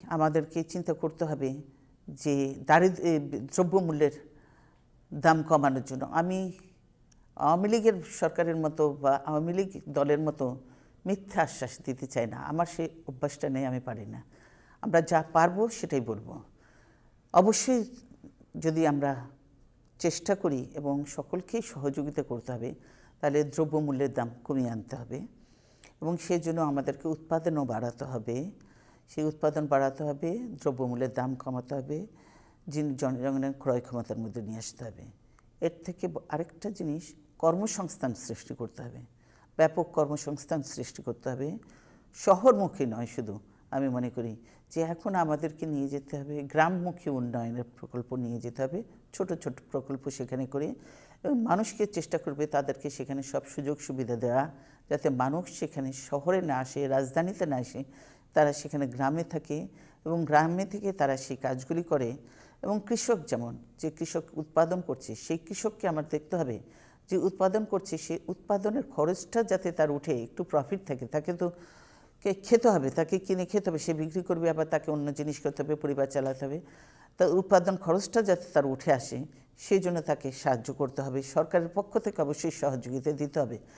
আমাদেরকে চিন্তা করতে হবে যে দারিদ্র দ্রব্যমূল্যের দাম কমানোর জন্য। আমি আওয়ামী লীগের সরকারের মতো বা আওয়ামী লীগ দলের মতো মিথ্যা আশ্বাস দিতে চাই না। আমার সে অভ্যাসটা নেই, আমি পারি না। আমরা যা পারব সেটাই বলব। অবশ্যই যদি আমরা চেষ্টা করি এবং সকলকেই সহযোগিতা করতে হবে, তাহলে দ্রব্যমূল্যের দাম কমিয়ে আনতে হবে এবং সেই জন্য আমাদেরকে উৎপাদনও বাড়াতে হবে। সেই উৎপাদন বাড়াতে হবে, দ্রব্যমূল্যের দাম কমাতে হবে জনগণের ক্রয় ক্ষমতার মধ্যে নিয়ে আসতে হবে। এর থেকে আরেকটা জিনিস, কর্মসংস্থান সৃষ্টি করতে হবে। ব্যাপক কর্মসংস্থান সৃষ্টি করতে হবে। শহরমুখী নয় শুধু, আমি মনে করি যে এখন আমাদেরকে নিয়ে যেতে হবে, গ্রামমুখী উন্নয়নের প্রকল্প নিয়ে যেতে হবে, ছোট ছোট প্রকল্প সেখানে করে। এবং মানুষকে চেষ্টা করবে তাদেরকে সেখানে সব সুযোগ সুবিধা দেওয়া, যাতে মানুষ সেখানে শহরে না আসে, রাজধানীতে না আসে তারা সেখানে গ্রামে থাকে এবং গ্রামে থেকে তারা সেই কাজগুলি করে এবং কৃষক যেমন যে কৃষক উৎপাদন করছে, সেই কৃষককে আমার দেখতে হবে যে উৎপাদন করছে, সে উৎপাদনের খরচটা যাতে তার উঠে, একটু প্রফিট থাকে, তাকে তো কে খেতে হবে, তাকে কিনে খেতে হবে, সে বিক্রি করবে, আবার তাকে অন্য জিনিস করতে হবে, পরিবার চালাতে হবে। তার উৎপাদন খরচটা যাতে তার উঠে আসে, সেই জন্য তাকে সাহায্য করতে হবে। সরকারের পক্ষ থেকে অবশ্যই সহযোগিতা দিতে হবে।